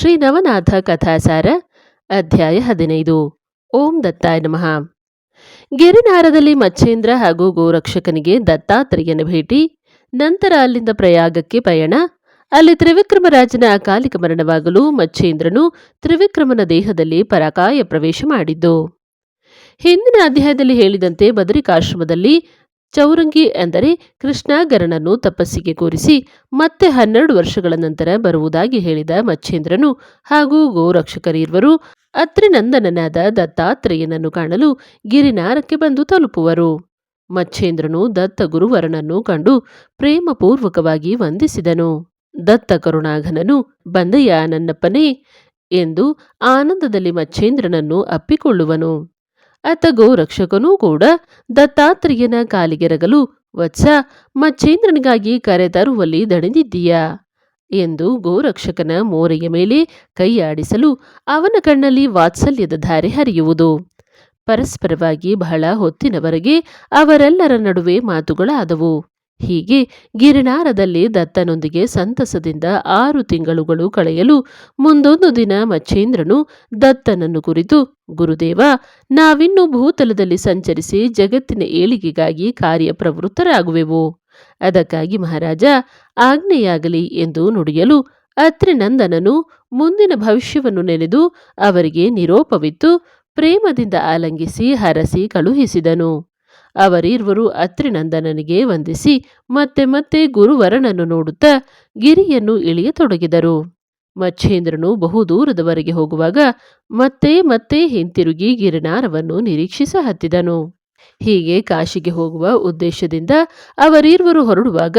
ಶ್ರೀ ನವನಾಥ ಕಥಾಸಾರ, ಅಧ್ಯಾಯ ಹದಿನೈದು. ಓಂ ದತ್ತಾಯ ನಮಃ. ಗಿರಿನಾರದಲ್ಲಿ ಮಚ್ಚೇಂದ್ರ ಹಾಗೂ ಗೋರಕ್ಷಕನಿಗೆ ದತ್ತಾತ್ರೇಯನ ಭೇಟಿ, ನಂತರ ಅಲ್ಲಿಂದ ಪ್ರಯಾಗಕ್ಕೆ ಪಯಣ, ಅಲ್ಲಿ ತ್ರಿವಿಕ್ರಮರಾಜನ ಅಕಾಲಿಕ ಮರಣವಾಗಲು ಮಚ್ಚೇಂದ್ರನು ತ್ರಿವಿಕ್ರಮನ ದೇಹದಲ್ಲಿ ಪರಕಾಯ ಪ್ರವೇಶ ಮಾಡಿದ್ದು. ಹಿಂದಿನ ಅಧ್ಯಾಯದಲ್ಲಿ ಹೇಳಿದಂತೆ ಬದರಿಕಾಶ್ರಮದಲ್ಲಿ ಚೌರಂಗಿ ಎಂದರೆ ಕೃಷ್ಣಾಗರನನ್ನು ತಪಸ್ಸಿಗೆ ಕೂರಿಸಿ ಮತ್ತೆ ಹನ್ನೆರಡು ವರ್ಷಗಳ ನಂತರ ಬರುವುದಾಗಿ ಹೇಳಿದ ಮಚ್ಚೇಂದ್ರನು ಹಾಗೂ ಗೋರಕ್ಷಕರಿರುವರು ಅತ್ರಿನಂದನನಾದ ದತ್ತಾತ್ರೇಯನನ್ನು ಕಾಣಲು ಗಿರಿನಾರಕ್ಕೆ ಬಂದು ತಲುಪುವರು. ಮಚ್ಚೇಂದ್ರನು ದತ್ತ ಗುರುವರನನ್ನು ಕಂಡು ಪ್ರೇಮಪೂರ್ವಕವಾಗಿ ವಂದಿಸಿದನು. ದತ್ತ ಕರುಣಾಘನನು ಬಂದಯ್ಯ ನನ್ನಪ್ಪನೇ ಎಂದು ಆನಂದದಲ್ಲಿ ಮಚ್ಚೇಂದ್ರನನ್ನು ಅಪ್ಪಿಕೊಳ್ಳುವನು. ಅತ್ತ ಗೋರಕ್ಷಕನೂ ಕೂಡ ದತ್ತಾತ್ರೇಯನ ಕಾಲಿಗೆರಗಲು, ವತ್ಸ, ಮಚ್ಚೇಂದ್ರನಿಗಾಗಿ ಕರೆತರುವಲ್ಲಿ ದಣಿದಿದ್ದೀಯಾ? ಎಂದು ಗೋರಕ್ಷಕನ ಮೋರೆಯ ಮೇಲೆ ಕೈಯಾಡಿಸಲು ಅವನ ಕಣ್ಣಲ್ಲಿ ವಾತ್ಸಲ್ಯದ ಧಾರೆ ಹರಿಯುವುದು. ಪರಸ್ಪರವಾಗಿ ಬಹಳ ಹೊತ್ತಿನವರೆಗೆ ಅವರೆಲ್ಲರ ನಡುವೆ ಮಾತುಗಳಾದವು. ಹೀಗೆ ಗಿರಿನಾರದಲ್ಲಿ ದತ್ತನೊಂದಿಗೆ ಸಂತಸದಿಂದ ಆರು ತಿಂಗಳುಗಳು ಕಳೆಯಲು ಮುಂದೊಂದು ದಿನ ಮಚ್ಚೇಂದ್ರನು ದತ್ತನನ್ನು ಕುರಿತು, ಗುರುದೇವ, ನಾವಿನ್ನು ಭೂತಲದಲ್ಲಿ ಸಂಚರಿಸಿ ಜಗತ್ತಿನ ಏಳಿಗೆಗಾಗಿ ಕಾರ್ಯಪ್ರವೃತ್ತರಾಗುವೆವು. ಅದಕ್ಕಾಗಿ ಮಹಾರಾಜ, ಆಜ್ಞೆಯಾಗಲಿ ಎಂದು ನುಡಿಯಲು ಅತ್ರಿನಂದನನು ಮುಂದಿನ ಭವಿಷ್ಯವನ್ನು ನೆನೆದು ಅವರಿಗೆ ನಿರೋಪವಿತ್ತು, ಪ್ರೇಮದಿಂದ ಆಲಂಗಿಸಿ ಹರಸಿ ಕಳುಹಿಸಿದನು. ಅವರಿರುವರು ಅತ್ರಿನಂದನನಿಗೆ ವಂದಿಸಿ ಮತ್ತೆ ಮತ್ತೆ ಗುರುವರನನ್ನು ನೋಡುತ್ತಾ ಗಿರಿಯನ್ನು ಇಳಿಯತೊಡಗಿದರು. ಮಚ್ಛೇಂದ್ರನು ಬಹುದೂರದವರೆಗೆ ಹೋಗುವಾಗ ಮತ್ತೆ ಮತ್ತೆ ಹಿಂತಿರುಗಿ ಗಿರಿನಾರವನ್ನು ನಿರೀಕ್ಷಿಸ ಹತ್ತಿದನು. ಹೀಗೆ ಕಾಶಿಗೆ ಹೋಗುವ ಉದ್ದೇಶದಿಂದ ಅವರಿರುವರು ಹೊರಡುವಾಗ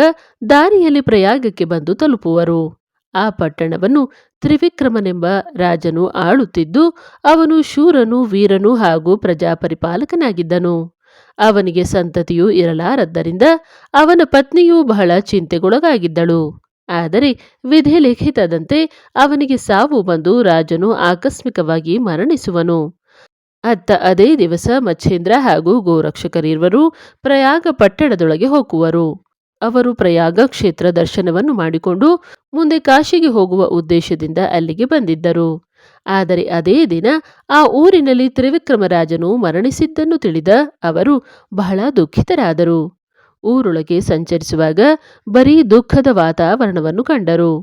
ದಾರಿಯಲ್ಲಿ ಪ್ರಯಾಗಕ್ಕೆ ಬಂದು ತಲುಪುವರು. ಆ ಪಟ್ಟಣವನ್ನು ತ್ರಿವಿಕ್ರಮನೆಂಬ ರಾಜನು ಆಳುತ್ತಿದ್ದು ಅವನು ಶೂರನು ವೀರನು ಹಾಗೂ ಪ್ರಜಾಪರಿಪಾಲಕನಾಗಿದ್ದನು. ಅವನಿಗೆ ಸಂತತಿಯೂ ಇರಲಾರದ್ದರಿಂದ ಅವನ ಪತ್ನಿಯೂ ಬಹಳ ಚಿಂತೆಗೊಳಗಾಗಿದ್ದಳು. ಆದರೆ ವಿಧಿ ಲಿಖಿತದಂತೆ ಅವನಿಗೆ ಸಾವು ಬಂದು ರಾಜನು ಆಕಸ್ಮಿಕವಾಗಿ ಮರಣಿಸುವನು. ಅತ್ತ ಅದೇ ದಿವಸ ಮಚ್ಚೇಂದ್ರ ಹಾಗೂ ಗೋರಕ್ಷಕರಿರುವರು ಪ್ರಯಾಗ ಪಟ್ಟಣದೊಳಗೆ ಹೋಗುವರು. ಅವರು ಪ್ರಯಾಗ ಕ್ಷೇತ್ರ ದರ್ಶನವನ್ನು ಮಾಡಿಕೊಂಡು ಮುಂದೆ ಕಾಶಿಗೆ ಹೋಗುವ ಉದ್ದೇಶದಿಂದ ಅಲ್ಲಿಗೆ ಬಂದಿದ್ದರು. ಆದರೆ ಅದೇ ದಿನ ಆ ಊರಿನಲ್ಲಿ ತ್ರಿವಿಕ್ರಮರಾಜನು ಮರಣಿಸಿದ್ದನ್ನು ತಿಳಿದ ಅವರು ಬಹಳ ದುಃಖಿತರಾದರು. ಊರೊಳಗೆ ಸಂಚರಿಸುವಾಗ ಬರೀ ದುಃಖದ ವಾತಾವರಣವನ್ನು ಕಂಡರು.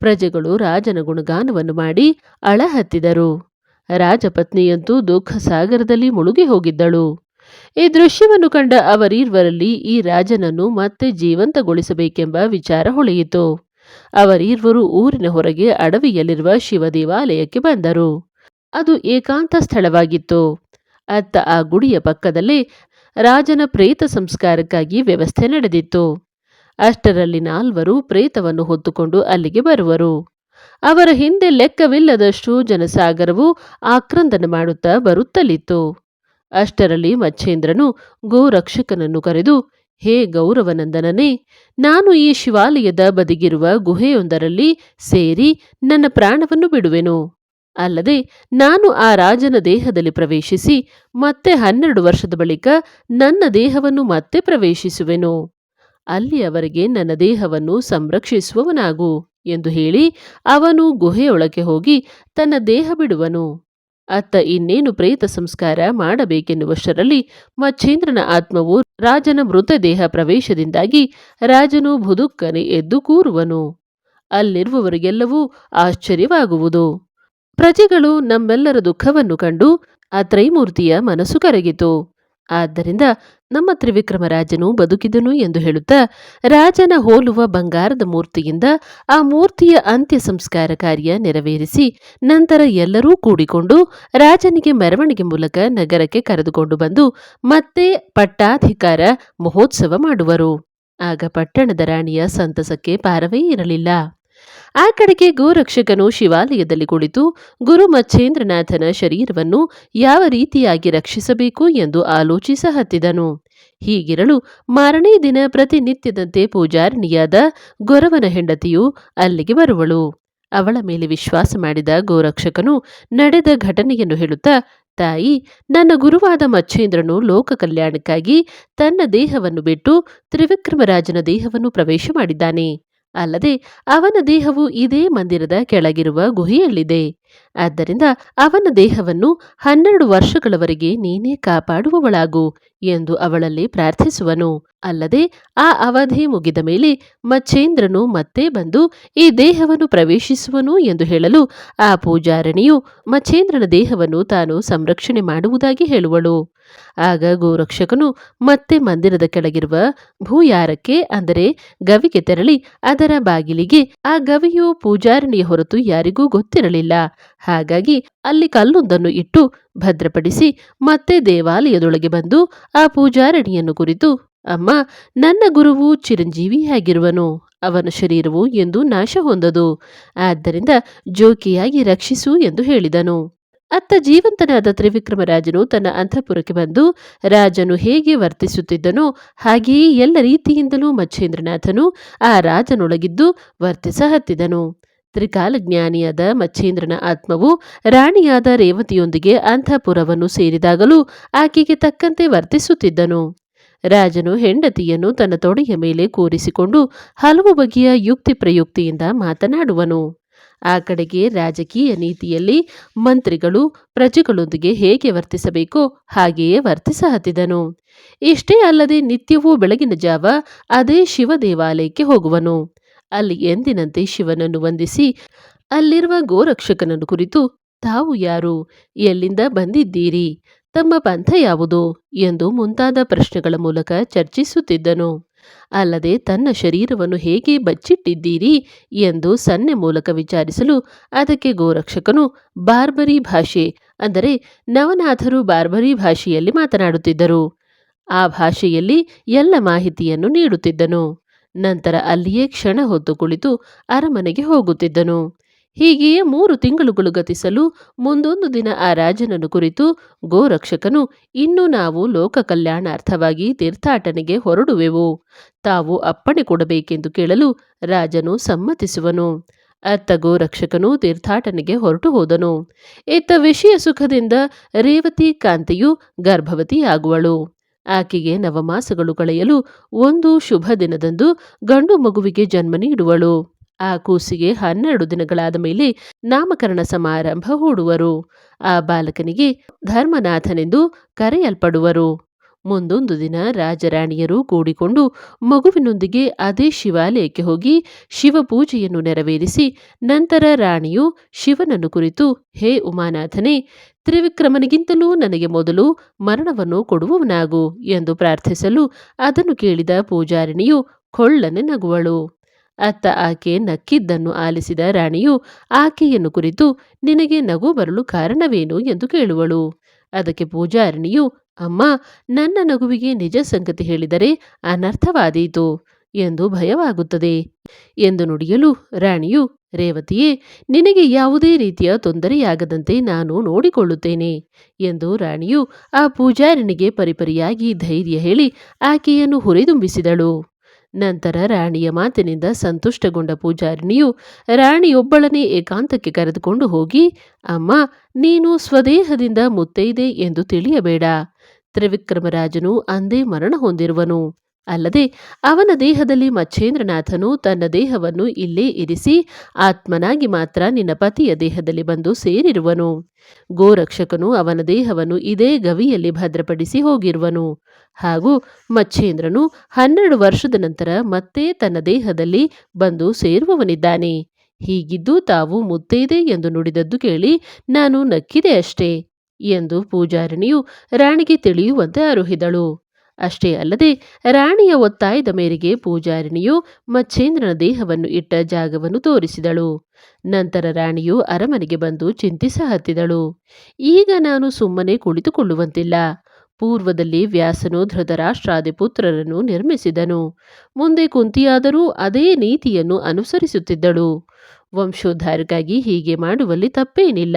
ಪ್ರಜೆಗಳು ರಾಜನ ಗುಣಗಾನವನ್ನು ಮಾಡಿ ಅಳಹತ್ತಿದರು. ರಾಜಪತ್ನಿಯಂತೂ ದುಃಖ ಸಾಗರದಲ್ಲಿ ಮುಳುಗಿ ಹೋಗಿದ್ದಳು. ಈ ದೃಶ್ಯವನ್ನು ಕಂಡ ಅವರೀರ್ವರಲ್ಲಿ ಈ ರಾಜನನ್ನು ಮತ್ತೆ ಜೀವಂತಗೊಳಿಸಬೇಕೆಂಬ ವಿಚಾರ ಹೊಳೆಯಿತು. ಅವರೀರ್ವರು ಊರಿನ ಹೊರಗೆ ಅಡವಿಯಲ್ಲಿರುವ ಶಿವ ದೇವಾಲಯಕ್ಕೆ ಬಂದರು. ಅದು ಏಕಾಂತ ಸ್ಥಳವಾಗಿತ್ತು. ಅತ್ತ ಆ ಗುಡಿಯ ಪಕ್ಕದಲ್ಲೇ ರಾಜನ ಪ್ರೇತ ಸಂಸ್ಕಾರಕ್ಕಾಗಿ ವ್ಯವಸ್ಥೆ ನಡೆದಿತ್ತು. ಅಷ್ಟರಲ್ಲಿ ನಾಲ್ವರು ಪ್ರೇತವನ್ನು ಹೊತ್ತುಕೊಂಡು ಅಲ್ಲಿಗೆ ಬರುವರು. ಅವರ ಹಿಂದೆ ಲೆಕ್ಕವಿಲ್ಲದಷ್ಟು ಜನಸಾಗರವು ಆಕ್ರಂದನ ಮಾಡುತ್ತಾ ಬರುತ್ತಲಿತ್ತು. ಅಷ್ಟರಲ್ಲಿ ಮಚ್ಚೇಂದ್ರನು ಗೋರಕ್ಷಕನನ್ನು ಕರೆದು ಹೇ ಗೌರವನಂದನನೇ, ನಾನು ಈ ಶಿವಾಲಯದ ಬದಿಗಿರುವ ಗುಹೆಯೊಂದರಲ್ಲಿ ಸೇರಿ ನನ್ನ ಪ್ರಾಣವನ್ನು ಬಿಡುವೆನು. ಅಲ್ಲದೆ ನಾನು ಆ ರಾಜನ ದೇಹದಲ್ಲಿ ಪ್ರವೇಶಿಸಿ ಮತ್ತೆ ಹನ್ನೆರಡು ವರ್ಷದ ಬಳಿಕ ನನ್ನ ದೇಹವನ್ನು ಮತ್ತೆ ಪ್ರವೇಶಿಸುವೆನು. ಅಲ್ಲಿಯವರೆಗೆ ನನ್ನ ದೇಹವನ್ನು ಸಂರಕ್ಷಿಸುವವನಾಗು ಎಂದು ಹೇಳಿ ಅವನು ಗುಹೆಯೊಳಗೆ ಹೋಗಿ ತನ್ನ ದೇಹ ಬಿಡುವನು. ಅತ್ತ ಇನ್ನೇನು ಪ್ರೇತ ಸಂಸ್ಕಾರ ಮಾಡಬೇಕೆನ್ನುವಷ್ಟರಲ್ಲಿ ಮಚ್ಛೇಂದ್ರನ ಆತ್ಮವು ರಾಜನ ಮೃತದೇಹ ಪ್ರವೇಶದಿಂದಾಗಿ ರಾಜನು ಬುದುಕ್ಕನೆ ಎದ್ದು ಕೂರುವನು. ಅಲ್ಲಿರುವವರಿಗೆಲ್ಲವೂ ಆಶ್ಚರ್ಯವಾಗುವುದು. ಪ್ರಜೆಗಳು ನಮ್ಮೆಲ್ಲರ ದುಃಖವನ್ನು ಕಂಡು ಆ ತ್ರೈಮೂರ್ತಿಯ ಮನಸ್ಸು ಕರಗಿತು. ಆದ್ದರಿಂದ ನಮ್ಮ ತ್ರಿವಿಕ್ರಮರಾಜನು ಬದುಕಿದನು ಎಂದು ಹೇಳುತ್ತಾ, ರಾಜನ ಹೋಲುವ ಬಂಗಾರದ ಮೂರ್ತಿಯಿಂದ ಆ ಮೂರ್ತಿಯ ಅಂತ್ಯ ಸಂಸ್ಕಾರ ಕಾರ್ಯ ನೆರವೇರಿಸಿ, ನಂತರ ಎಲ್ಲರೂ ಕೂಡಿಕೊಂಡು ರಾಜನಿಗೆ ಮೆರವಣಿಗೆ ಮೂಲಕ ನಗರಕ್ಕೆ ಕರೆದುಕೊಂಡು ಬಂದು ಮತ್ತೆ ಪಟ್ಟಾಧಿಕಾರ ಮಹೋತ್ಸವ ಮಾಡುವರು. ಆಗ ಪಟ್ಟಣದ ರಾಣಿಯ ಸಂತಸಕ್ಕೆ ಪಾರವೇ ಇರಲಿಲ್ಲ. ಆ ಕಡೆಗೆ ಗೋರಕ್ಷಕನು ಶಿವಾಲಯದಲ್ಲಿ ಕುಳಿತು ಗುರು ಮಚ್ಛೇಂದ್ರನಾಥನ ಶರೀರವನ್ನು ಯಾವ ರೀತಿಯಾಗಿ ರಕ್ಷಿಸಬೇಕು ಎಂದು ಆಲೋಚಿಸ ಹತ್ತಿದನು. ಹೀಗಿರಲು ಮಾರನೇ ದಿನ ಪ್ರತಿನಿತ್ಯದಂತೆ ಪೂಜಾರಿಣಿಯಾದ ಗೊರವನ ಹೆಂಡತಿಯು ಅಲ್ಲಿಗೆ ಬರುವಳು. ಅವಳ ಮೇಲೆ ವಿಶ್ವಾಸ ಮಾಡಿದ ಗೋರಕ್ಷಕನು ನಡೆದ ಘಟನೆಯನ್ನು ಹೇಳುತ್ತಾ, ತಾಯಿ, ನನ್ನ ಗುರುವಾದ ಮಚ್ಛೇಂದ್ರನು ಲೋಕ ಕಲ್ಯಾಣಕ್ಕಾಗಿ ತನ್ನ ದೇಹವನ್ನು ಬಿಟ್ಟು ತ್ರಿವಿಕ್ರಮರಾಜನ ದೇಹವನ್ನು ಪ್ರವೇಶ ಮಾಡಿದ್ದಾನೆ. ಅಲ್ಲದೆ ಅವನ ದೇಹವು ಇದೇ ಮಂದಿರದ ಕೆಳಗಿರುವ ಗುಹೆಯಲ್ಲಿದೆ. ಆದ್ದರಿಂದ ಅವನ ದೇಹವನ್ನು ಹನ್ನೆರಡು ವರ್ಷಗಳವರೆಗೆ ನೀನೇ ಕಾಪಾಡುವವಳಾಗು ಎಂದು ಅವಳಲ್ಲಿ ಪ್ರಾರ್ಥಿಸುವನು. ಅಲ್ಲದೆ ಆ ಅವಧಿ ಮುಗಿದ ಮೇಲೆ ಮಚ್ಚೇಂದ್ರನು ಮತ್ತೆ ಬಂದು ಈ ದೇಹವನ್ನು ಪ್ರವೇಶಿಸುವನು ಎಂದು ಹೇಳಲು ಆ ಪೂಜಾರಣಿಯು ಮಚ್ಚೇಂದ್ರನ ದೇಹವನ್ನು ತಾನು ಸಂರಕ್ಷಣೆ ಮಾಡುವುದಾಗಿ ಹೇಳುವಳು. ಆಗ ಗೋರಕ್ಷಕನು ಮತ್ತೆ ಮಂದಿರದ ಕೆಳಗಿರುವ ಭೂಯಾರಕ್ಕೆ ಅಂದರೆ ಗವಿಗೆ ತೆರಳಿ ಅದರ ಬಾಗಿಲಿಗೆ ಆ ಗವಿಯು ಪೂಜಾರಣಿಯ ಹೊರತು ಯಾರಿಗೂ ಗೊತ್ತಿರಲಿಲ್ಲ. ಹಾಗಾಗಿ ಅಲ್ಲಿ ಕಲ್ಲೊಂದನ್ನು ಇಟ್ಟು ಭದ್ರಪಡಿಸಿ ಮತ್ತೆ ದೇವಾಲಯದೊಳಗೆ ಬಂದು ಆ ಪೂಜಾರಣಿಯನ್ನು ಕುರಿತು, ಅಮ್ಮ, ನನ್ನ ಗುರುವು ಚಿರಂಜೀವಿಯಾಗಿರುವನು ಅವನ ಶರೀರವು ಎಂದು ನಾಶ ಹೊಂದದು. ಆದ್ದರಿಂದ ಜೋಕಿಯಾಗಿ ರಕ್ಷಿಸು ಎಂದು ಹೇಳಿದನು. ಅತ್ತ ಜೀವಂತನಾದ ತ್ರಿವಿಕ್ರಮರಾಜನು ತನ್ನ ಅಂತಃಪುರಕ್ಕೆ ಬಂದು ರಾಜನು ಹೇಗೆ ವರ್ತಿಸುತ್ತಿದ್ದನೋ ಹಾಗೆಯೇ ಎಲ್ಲ ರೀತಿಯಿಂದಲೂ ಮಚ್ಚೇಂದ್ರನಾಥನು ಆ ರಾಜನೊಳಗಿದ್ದು ವರ್ತಿಸ ಹತ್ತಿದನು ತ್ರಿಕಾಲಜ್ಞಾನಿಯಾದ ಮಚ್ಚೇಂದ್ರನ ಆತ್ಮವು ರಾಣಿಯಾದ ರೇವತಿಯೊಂದಿಗೆ ಅಂತಃಪುರವನ್ನು ಸೇರಿದಾಗಲೂ ಆಕೆಗೆ ತಕ್ಕಂತೆ ವರ್ತಿಸುತ್ತಿದ್ದನು. ರಾಜನು ಹೆಂಡತಿಯನ್ನು ತನ್ನ ತೊಡೆಯ ಮೇಲೆ ಕೂರಿಸಿಕೊಂಡು ಹಲವು ಬಗೆಯ ಯುಕ್ತಿ ಪ್ರಯುಕ್ತಿಯಿಂದ ಮಾತನಾಡುವನು. ಆ ಕಡೆಗೆ ರಾಜಕೀಯ ನೀತಿಯಲ್ಲಿ ಮಂತ್ರಿಗಳು ಪ್ರಜೆಗಳೊಂದಿಗೆ ಹೇಗೆ ವರ್ತಿಸಬೇಕೋ ಹಾಗೆಯೇ ವರ್ತಿಸ ಹತ್ತಿದನು ಇಷ್ಟೇ ಅಲ್ಲದೆ ನಿತ್ಯವೂ ಬೆಳಗಿನ ಜಾವ ಅದೇ ಶಿವ ದೇವಾಲಯಕ್ಕೆ ಹೋಗುವನು. ಅಲ್ಲಿ ಎಂದಿನಂತೆ ಶಿವನನ್ನು ವಂದಿಸಿ, ಅಲ್ಲಿರುವ ಗೋರಕ್ಷಕನನ್ನು ಕುರಿತು, ತಾವು ಯಾರು? ಎಲ್ಲಿಂದ ಬಂದಿದ್ದೀರಿ? ತಮ್ಮ ಪಂಥ ಯಾವುದು ಎಂದು ಮುಂತಾದ ಪ್ರಶ್ನೆಗಳ ಮೂಲಕ ಚರ್ಚಿಸುತ್ತಿದ್ದನು. ಅಲ್ಲದೆ, ತನ್ನ ಶರೀರವನ್ನು ಹೇಗೆ ಬಚ್ಚಿಟ್ಟಿದ್ದೀರಿ ಎಂದು ಸನ್ನೆ ಮೂಲಕ ವಿಚಾರಿಸಲು ಅದಕ್ಕೆ ಗೋರಕ್ಷಕನು ಬಾರ್ಬರಿ ಭಾಷೆ, ಅಂದರೆ ನವನಾಥರು ಬಾರ್ಬರಿ ಭಾಷೆಯಲ್ಲಿ ಮಾತನಾಡುತ್ತಿದ್ದರು. ಆ ಭಾಷೆಯಲ್ಲಿ ಎಲ್ಲ ಮಾಹಿತಿಯನ್ನು ನೀಡುತ್ತಿದ್ದನು. ನಂತರ ಅಲ್ಲಿಯೇ ಕ್ಷಣ ಹೊತ್ತು ಕುಳಿತು ಅರಮನೆಗೆ ಹೋಗುತ್ತಿದ್ದನು. ಹೀಗೆಯೇ ಮೂರು ತಿಂಗಳುಗಳು ಗತಿಸಲು ಮುಂದೊಂದು ದಿನ ಆ ರಾಜನನ್ನು ಕುರಿತು ಗೋರಕ್ಷಕನು, ಇನ್ನು ನಾವು ಲೋಕ ಕಲ್ಯಾಣಾರ್ಥವಾಗಿ ತೀರ್ಥಾಟನೆಗೆ ಹೊರಡುವೆವು. ತಾವು ಅಪ್ಪಣೆ ಕೊಡಬೇಕೆಂದು ಕೇಳಲು ರಾಜನು ಸಮ್ಮತಿಸುವನು ಅತ್ತ ಗೋರಕ್ಷಕನು ತೀರ್ಥಾಟನೆಗೆ ಹೊರಟು ಹೋದನು. ಇತ್ತ ವಿಷಯ ಸುಖದಿಂದ ರೇವತಿ ಕಾಂತಿಯು ಗರ್ಭವತಿಯಾಗುವಳು. ಆಕೆಗೆ ನವಮಾಸಗಳು ಕಳೆಯಲು ಒಂದು ಶುಭ ದಿನದಂದು ಗಂಡು ಮಗುವಿಗೆ ಜನ್ಮ ನೀಡುವಳು. ಆ ಕೂಸಿಗೆ ಹನ್ನೆರಡು ದಿನಗಳಾದ ಮೇಲೆ ನಾಮಕರಣ ಸಮಾರಂಭ ಹೂಡುವರು. ಆ ಬಾಲಕನಿಗೆ ಧರ್ಮನಾಥನೆಂದು ಕರೆಯಲ್ಪಡುವರು. ಮುಂದೊಂದು ದಿನ ರಾಜರಾಣಿಯರು ಕೂಡಿಕೊಂಡು ಮಗುವಿನೊಂದಿಗೆ ಅದೇ ಶಿವಾಲಯಕ್ಕೆ ಹೋಗಿ ಶಿವಪೂಜೆಯನ್ನು ನೆರವೇರಿಸಿ ನಂತರ ರಾಣಿಯು ಶಿವನನ್ನು ಕುರಿತು, ಹೇ ಉಮಾನಾಥನೇ, ತ್ರಿವಿಕ್ರಮನಿಗಿಂತಲೂ ನನಗೆ ಮೊದಲು ಮರಣವನ್ನು ಕೊಡುವವನಾಗು ಎಂದು ಪ್ರಾರ್ಥಿಸಲು ಅದನ್ನು ಕೇಳಿದ ಪೂಜಾರಿಣಿಯು ಕೊಳ್ಳನೆ ನಗುವಳು. ಅತ್ತ ಆಕೆ ನಕ್ಕಿದ್ದನ್ನು ಆಲಿಸಿದ ರಾಣಿಯು ಆಕೆಯನ್ನು ಕುರಿತು, ನಿನಗೆ ನಗು ಬರಲು ಕಾರಣವೇನು? ಎಂದು ಕೇಳುವಳು. ಅದಕ್ಕೆ ಪೂಜಾರಿಣಿಯು, ಅಮ್ಮ, ನನ್ನ ನಗುವಿಗೆ ನಿಜ ಸಂಗತಿ ಹೇಳಿದರೆ ಅನರ್ಥವಾದೀತು ಎಂದು ಭಯವಾಗುತ್ತದೆ ಎಂದು ನುಡಿಯಲು ರಾಣಿಯು, ರೇವತಿಯೇ, ನಿನಗೆ ಯಾವುದೇ ರೀತಿಯ ತೊಂದರೆಯಾಗದಂತೆ ನಾನು ನೋಡಿಕೊಳ್ಳುತ್ತೇನೆ ಎಂದು ರಾಣಿಯು ಆ ಪೂಜಾರಿಣಿಗೆ ಪರಿಪರಿಯಾಗಿ ಧೈರ್ಯ ಹೇಳಿ ಆಕೆಯನ್ನು ಹುರಿದುಂಬಿಸಿದಳು. ನಂತರ ರಾಣಿಯ ಮಾತಿನಿಂದ ಸಂತುಷ್ಟಗೊಂಡ ಪೂಜಾರಿಣಿಯು ರಾಣಿಯೊಬ್ಬಳನ್ನೇ ಏಕಾಂತಕ್ಕೆ ಕರೆದುಕೊಂಡು ಹೋಗಿ, ಅಮ್ಮ, ನೀನು ಸ್ವದೇಹದಿಂದ ಮುತ್ತೈದೆ ಎಂದು ತಿಳಿಯಬೇಡ. ತ್ರಿವಿಕ್ರಮರಾಜನು ಅಂದೇ ಮರಣ ಹೊಂದಿರುವನು. ಅಲ್ಲದೆ ಅವನ ದೇಹದಲ್ಲಿ ಮಚ್ಚೇಂದ್ರನಾಥನು ತನ್ನ ದೇಹವನ್ನು ಇಲ್ಲೇ ಇರಿಸಿ ಆತ್ಮನಾಗಿ ಮಾತ್ರ ನಿನ್ನ ಪತಿಯ ದೇಹದಲ್ಲಿ ಬಂದು ಸೇರಿರುವನು. ಗೋರಕ್ಷಕನು ಅವನ ದೇಹವನ್ನು ಇದೇ ಗವಿಯಲ್ಲಿ ಭದ್ರಪಡಿಸಿ ಹೋಗಿರುವನು. ಹಾಗೂ ಮಚ್ಚೇಂದ್ರನು ಹನ್ನೆರಡು ವರ್ಷದ ನಂತರ ಮತ್ತೆ ತನ್ನ ದೇಹದಲ್ಲಿ ಬಂದು ಸೇರುವವನಿದ್ದಾನೆ. ಹೀಗಿದ್ದು ತಾವು ಮುತ್ತೈದೆ ಎಂದು ನುಡಿದದ್ದು ಕೇಳಿ ನಾನು ನಕ್ಕಿದೆ ಅಷ್ಟೇ ಎಂದು ಪೂಜಾರಿಣಿಯು ರಾಣಿಗೆ ತಿಳಿಯುವಂತೆ ಅರುಹಿದಳು. ಅಷ್ಟೇ ಅಲ್ಲದೆ ರಾಣಿಯ ಒತ್ತಾಯದ ಮೇರೆಗೆ ಪೂಜಾರಿಣಿಯು ಮಚ್ಚೇಂದ್ರನ ದೇಹವನ್ನು ಇಟ್ಟ ಜಾಗವನ್ನು ತೋರಿಸಿದಳು. ನಂತರ ರಾಣಿಯು ಅರಮನೆಗೆ ಬಂದು ಚಿಂತಿಸ ಹತ್ತಿದಳು ಈಗ ನಾನು ಸುಮ್ಮನೆ ಕುಳಿತುಕೊಳ್ಳುವಂತಿಲ್ಲ. ಪೂರ್ವದಲ್ಲಿ ವ್ಯಾಸನು ಧೃತರಾಷ್ಟ್ರಾದಿ ಪುತ್ರರನ್ನು ನಿರ್ಮಿಸಿದನು. ಮುಂದೆ ಕುಂತಿಯಾದರೂ ಅದೇ ನೀತಿಯನ್ನು ಅನುಸರಿಸುತ್ತಿದ್ದಳು. ವಂಶೋದ್ಧಾರಕ್ಕಾಗಿ ಹೀಗೆ ಮಾಡುವಲ್ಲಿ ತಪ್ಪೇನಿಲ್ಲ.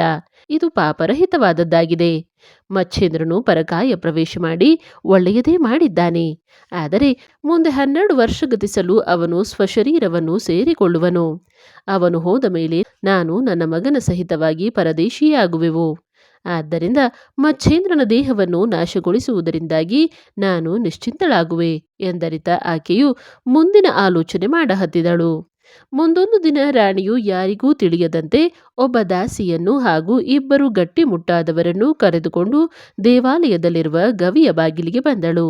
ಇದು ಪಾಪರಹಿತವಾದದ್ದಾಗಿದೆ. ಮಚ್ಛೇಂದ್ರನು ಪರಕಾಯ ಪ್ರವೇಶ ಮಾಡಿ ಒಳ್ಳೆಯದೇ ಮಾಡಿದ್ದಾನೆ. ಆದರೆ ಮುಂದೆ ಹನ್ನೆರಡು ವರ್ಷ ಗತಿಸಲು ಅವನು ಸ್ವಶರೀರವನ್ನು ಸೇರಿಕೊಳ್ಳುವನು. ಅವನು ಹೋದ ಮೇಲೆ ನಾನು ನನ್ನ ಮಗನ ಸಹಿತವಾಗಿ ಪರದೇಶಿಯಾಗುವೆವು. ಆದ್ದರಿಂದ ಮಚ್ಛೇಂದ್ರನ ದೇಹವನ್ನು ನಾಶಗೊಳಿಸುವುದರಿಂದಾಗಿ ನಾನು ನಿಶ್ಚಿಂತಳಾಗುವೆ ಎಂದರಿತ ಆಕೆಯು ಮುಂದಿನ ಆಲೋಚನೆ ಮಾಡಹತ್ತಿದಳು. ಮುಂದೊಂದು ದಿನ ರಾಣಿಯು ಯಾರಿಗೂ ತಿಳಿಯದಂತೆ ಒಬ್ಬ ದಾಸಿಯನ್ನು ಹಾಗೂ ಇಬ್ಬರು ಗಟ್ಟಿಮುಟ್ಟಾದವರನ್ನು ಕರೆದುಕೊಂಡು ದೇವಾಲಯದಲ್ಲಿರುವ ಗವಿಯ ಬಾಗಿಲಿಗೆ ಬಂದಳು.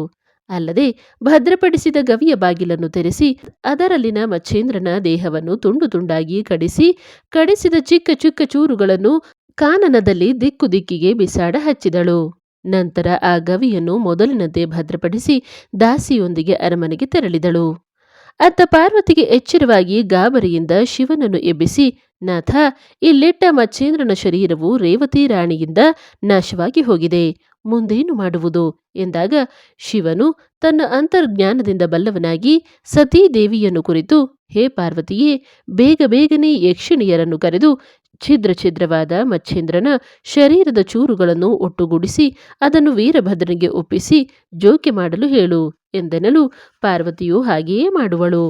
ಅಲ್ಲದೆ ಭದ್ರಪಡಿಸಿದ ಗವಿಯ ಬಾಗಿಲನ್ನು ತೆರೆಸಿ ಅದರಲ್ಲಿನ ಮಚ್ಚೇಂದ್ರನ ದೇಹವನ್ನು ತುಂಡು ತುಂಡಾಗಿ ಕಡಿಸಿ ಕಡಿಸಿದ ಚಿಕ್ಕ ಚಿಕ್ಕ ಚೂರುಗಳನ್ನು ಕಾನನದಲ್ಲಿ ದಿಕ್ಕು ದಿಕ್ಕಿಗೆ ಬಿಸಾಡ ಹಚ್ಚಿದಳು. ನಂತರ ಆ ಗವಿಯನ್ನು ಮೊದಲಿನಂತೆ ಭದ್ರಪಡಿಸಿ ದಾಸಿಯೊಂದಿಗೆ ಅರಮನೆಗೆ ತೆರಳಿದಳು. ಅತ್ತ ಪಾರ್ವತಿಗೆ ಎಚ್ಚರವಾಗಿ ಗಾಬರಿಯಿಂದ ಶಿವನನ್ನು ಎಬ್ಬಿಸಿ, ನಾಥ ಇಲ್ಲಿಟ್ಟ ಮಚ್ಚೇಂದ್ರನ ಶರೀರವು ರೇವತಿ ರಾಣಿಯಿಂದ ನಾಶವಾಗಿ ಹೋಗಿದೆ. ಮುಂದೇನು ಮಾಡುವುದು? ಎಂದಾಗ, ಶಿವನು ತನ್ನ ಅಂತರ್ಜ್ಞಾನದಿಂದ ಬಲ್ಲವನಾಗಿ ಸತೀ ದೇವಿಯನ್ನು ಕುರಿತು, ಹೇ ಪಾರ್ವತಿಯೇ, ಬೇಗ ಬೇಗನೆ ಯಕ್ಷಿಣಿಯರನ್ನು ಕರೆದು ಛಿದ್ರ ಛಿದ್ರವಾದ ಮಚ್ಚೇಂದ್ರನ ಶರೀರದ ಚೂರುಗಳನ್ನು ಒಟ್ಟುಗೂಡಿಸಿ, ಅದನ್ನು ವೀರಭದ್ರನಿಗೆ ಒಪ್ಪಿಸಿ ಜೋಕೆ ಮಾಡಲು ಹೇಳು ಎಂದೆನಲು ಪಾರ್ವತಿಯು ಹಾಗೆಯೇ ಮಾಡುವಳು.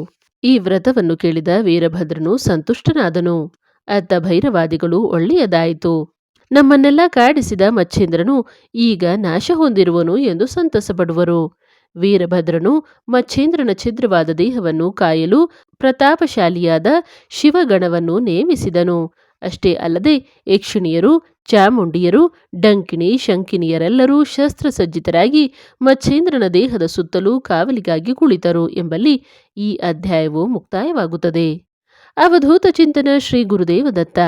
ಈ ವ್ರತವನ್ನು ಕೇಳಿದ ವೀರಭದ್ರನು ಸಂತುಷ್ಟನಾದನು. ಅತ್ತ ಭೈರವಾದಿಗಳು, ಒಳ್ಳೆಯದಾಯಿತು. ನಮ್ಮನ್ನೆಲ್ಲ ಕಾಡಿಸಿದ ಮಚ್ಚೇಂದ್ರನು ಈಗ ನಾಶ ಹೊಂದಿರುವನು ಎಂದು ಸಂತಸಪಡುವರು. ವೀರಭದ್ರನು ಮಚ್ಚೇಂದ್ರನ ಛಿದ್ರವಾದ ದೇಹವನ್ನು ಕಾಯಲು ಪ್ರತಾಪಶಾಲಿಯಾದ ಶಿವಗಣವನ್ನು ನೇಮಿಸಿದನು. ಅಷ್ಟೇ ಅಲ್ಲದೆ ಯಕ್ಷಿಣಿಯರು, ಚಾಮುಂಡಿಯರು, ಡಂಕಿಣಿ ಶಂಕಿನಿಯರೆಲ್ಲರೂ ಶಸ್ತ್ರಸಜ್ಜಿತರಾಗಿ ಮಚ್ಚೇಂದ್ರನ ದೇಹದ ಸುತ್ತಲೂ ಕಾವಲಿಗಾಗಿ ಕುಳಿತರು ಎಂಬಲ್ಲಿ ಈ ಅಧ್ಯಾಯವು ಮುಕ್ತಾಯವಾಗುತ್ತದೆ. ಅವಧೂತ ಚಿಂತನ ಶ್ರೀ ಗುರುದೇವ ದತ್ತ